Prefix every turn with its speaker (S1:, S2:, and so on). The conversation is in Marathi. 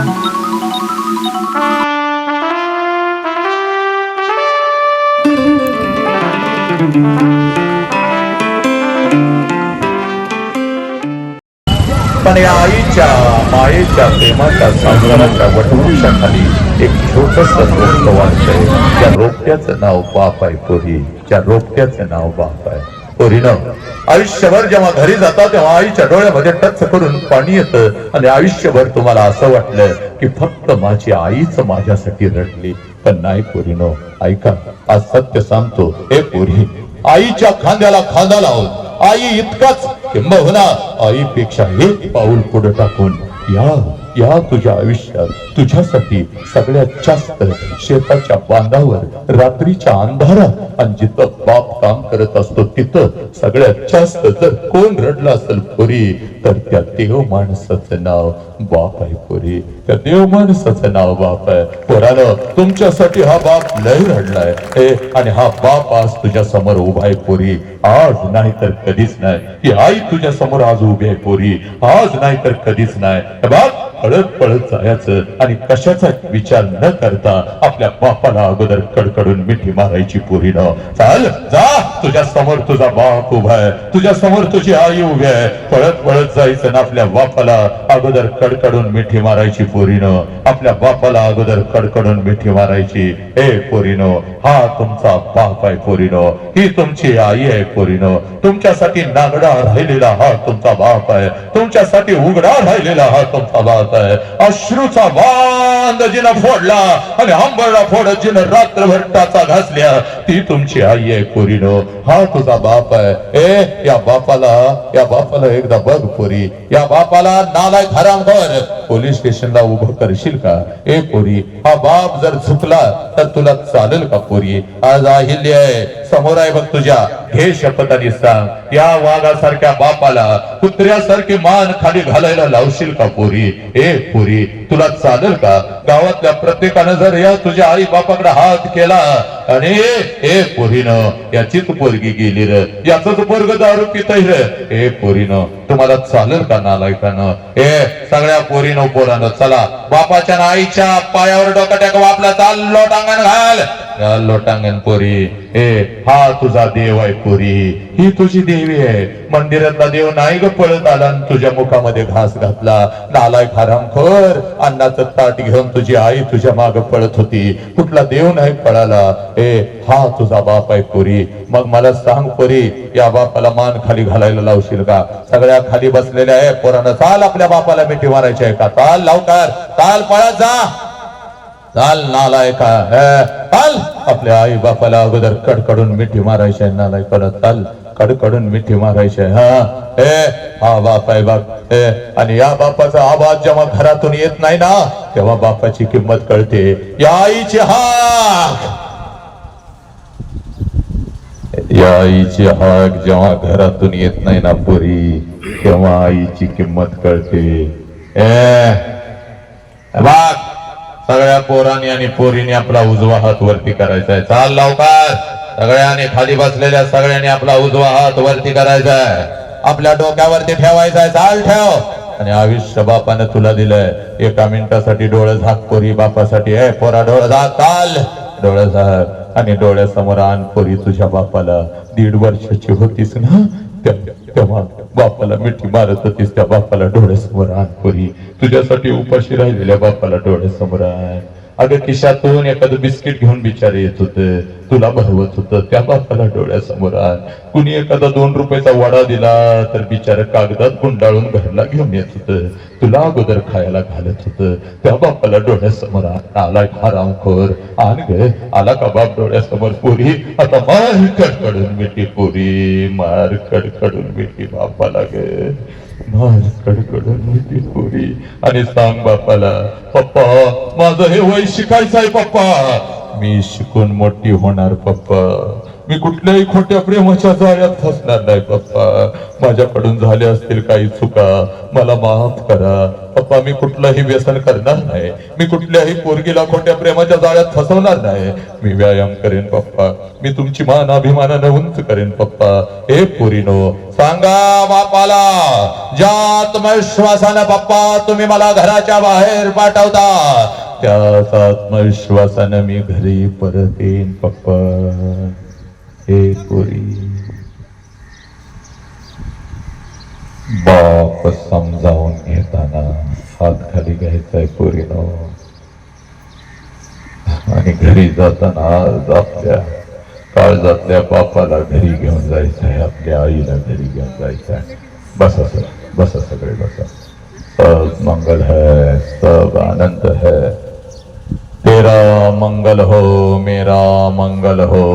S1: पण या आईच्या मायेच्या प्रेमाच्या संसाराच्या वटवृक्षाखाली एक छोटस रोपट वाटतंय त्या रोपट्याचं नाव बाप आहे पोरी. त्या रोपट्याचं नाव बाप आहे. पोरीनं आयुष्यभर जेव्हा घरी जाता तेव्हा आईच्या डोळ्यामध्ये टच करून पाणी येतं. आणि आयुष्यभर तुम्हाला असं वाटलं की फक्त माझी आईच माझ्यासाठी रडली. पण नाही पोरीनो ऐका. आज सत्य सांगतो. हे पोरी आईच्या खांद्याला खांदा लावून आई इतकाच किंबहुना आईपेक्षाही पाऊल पुढे टाकून या या तुझ्या आयुष्यात तुझ्यासाठी सगळ्यात जास्त शेताच्या बांधावर रात्रीच्या अंधारात आणि जिथं बाप काम करत असतो तिथं सगळ्यात जास्त जर कोण रडलं असेल पोरी तर त्या देव माणसाचं नाव बाप आहे पोरी त्या देव माणसाचं नाव बाप आहे. पोरानं तुमच्यासाठी हा बाप लय रडलाय. हे आणि हा बाप आज तुझ्या समोर उभा आहे पोरी आज नाही तर कधीच नाही. ही आई तुझ्या समोर आज उभी आहे पोरी आज नाही तर कधीच नाही. हे हळद पळत जायचं आणि कशाचा विचार न करता आपल्या बापाला अगोदर कडकडून मिठी मारायची पोरीनं. चाल जा तुझ्या समोर तुझा बाप उभा आहे. तुझ्या समोर तुझी आई उभी आहे. पळत पळत जायचं ना आपल्या बापाला अगोदर कडकडून मिठी मारायची पोरीनं. आपल्या बापाला अगोदर कडकडून मिठी मारायची. हे पोरीनो हा तुमचा बाप आहे पोरीनो. ही तुमची आई आहे पोरीनो. तुमच्यासाठी नागडा राहिलेला हा तुमचा बाप आहे. तुमच्यासाठी उघडा राहिलेला हा तुमचा बाप आहे. अश्रूचा बांध जिनं फोडला आणि आंबळा फोडत जिनं रात्रभर टाचा घासल्या. ती तुमची आई आहे पोरीनो. हा तुझा बाप आहे. ए या बापाला या बापाला एकदा बघ पोरी. या बापाला नालाय घराम पोलीस स्टेशनला उभं करशील का? ए पोरी हा बाप जर झुकला तर तुला चालेल का पोरी? आज अहिल्य आहे. समोर आहे बघ तुझ्या. हे शपथ आणि सांग. या वाघासारख्या बापाला कुत्र्यासारखी मान खाली घालायला लावशील का पोरी? ए पोरी तुला चालेल का? गावातल्या प्रत्येकानं जर या तुझ्या आई बापाकडे हात केला आणि हे पोरीनं याचीच पोरगी गेली र. याच पोरग दारू पितय र. हे पोरीनं मला चालेल का नालायकानं ए सगळ्या पोरीनं पोरानं चला. बापाच्या आईच्या पायावर डोकं टाकू आपला चाल लोटांगण घाल. घाल लोटांगण पोरी ए हा तुझा देव आहे पोरी. ही तुझी देवी आहे. मंदिरातला देव नाही ग पळत आला तुझ्या मुखामध्ये घास घातला. नालाय खोर अन्नाचं ताट घेऊन तुझी आई तुझ्या माग पळत होती. कुठला देव नाही पळाला. ए हा तुझा बाप आहे पोरी. मग मला सांग पोरी या बापाला मान खाली घालायला लावशील का? सगळ्या खाली बसलेल्या आहे पोरानं चाल आपल्या बापाला मिठी मारायची आहे का? चाल लावकार. चाल पळा जा. चाल नालायका. चाल. आपल्या आई बापाला अगोदर कडकडून मिठी मारायची आहे. नालाय चाल कडकडून मिठी मारायची आहे. हा ए हा बाप आहे बाप ए आणि या बापाचा आवाज जेव्हा घरातून येत नाही ना तेव्हा बापाची किंमत कळते. या आईची हा या आईची हाक जेव्हा घरातून येत नाही ना पुरी तेव्हा आईची किंमत कळते. ए बाग सगळ्या पोरांनी आणि पोरीने आपला उजवा हात वरती करायचा आहे. चाल लवकर. सगळ्यांनी खाली बसलेल्या सगळ्यांनी आपला उजवा हात वरती करायचा आहे. आपल्या डोक्यावरती ठेवायचा आहे. चाल ठेव. आणि आयुष्य बापानं तुला दिलंय. एका मिनिटासाठी डोळे झाक पोरी बापासाठी. ए पोरा डोळे झाक. चाल. डोळे झाक. आणि डोळ्यासमोर आणपोरी तुझ्या बापाला. दीड वर्षाची होतीस ना? त्या- तेव्हा बापाला मिठी मारत होतीस. त्या बापाला डोळ्यासमोर आणपोरी तुझ्यासाठी उपाशी राहिलेल्या बापाला डोळ्यासमोर आण. अगं खिशातून एखादं बिस्किट घेऊन बिचारे येत होत. तुला भरवत होत. त्या बापाला डोळ्यासमोर आण. कुणी एखादा दोन रुपयाचा वडा दिला तर बिचार कागदात गुंडाळून घरला घेऊन येत होत. तुला अगोदर खायला घालत होत. त्या बापाला डोळ्यासमोर आण. आला हरामखोर आण ग. आला का बाप डोळ्यासमोर पोरी? आता मार कडकडून मिठी पोरी. मार कडकडून मिठी बापाला ग. पोरी आणि सांग बापाला पप्पा माझं हे वय शिकायचं आहे पप्पा. मी शिकून मोठी होणार पप्पा. मी कुठल्याही खोट्या प्रेमाच्या जाळ्यात फसणार नाही पप्पा. माझ्याकडून झाले असतील काही चुका मला माफ करा. पप्पा मी कुठलंही व्यसन करणार नाही. मी कुठल्याही पोरगीला खोट्या प्रेमाच्या जाळ्यात फसवणार नाही. मी व्यायाम करेन पप्पा. मी तुमची मान अभिमानानं उंच करेन पप्पा. हे पोरीनो सांगा बापाला ज्या आत्मविश्वासानं पप्पा तुम्ही मला घराच्या बाहेर पाठवता त्याच आत्मविश्वासानं मी घरी परत येईन पप्पा. पोरी। बाप समजावून घेताना हात खाली घ्यायचाय पोरीनो. आणि घरी जाताना आज आपल्या काळजातल्या बापाला घरी घेऊन जायचं आहे आपल्या आईला घरी घेऊन जायचं आहे बसा सर बसा सगळे, बसा. सब मंगल है, सब आनंद है. तेरा मंगल हो, मेरा मंगल हो.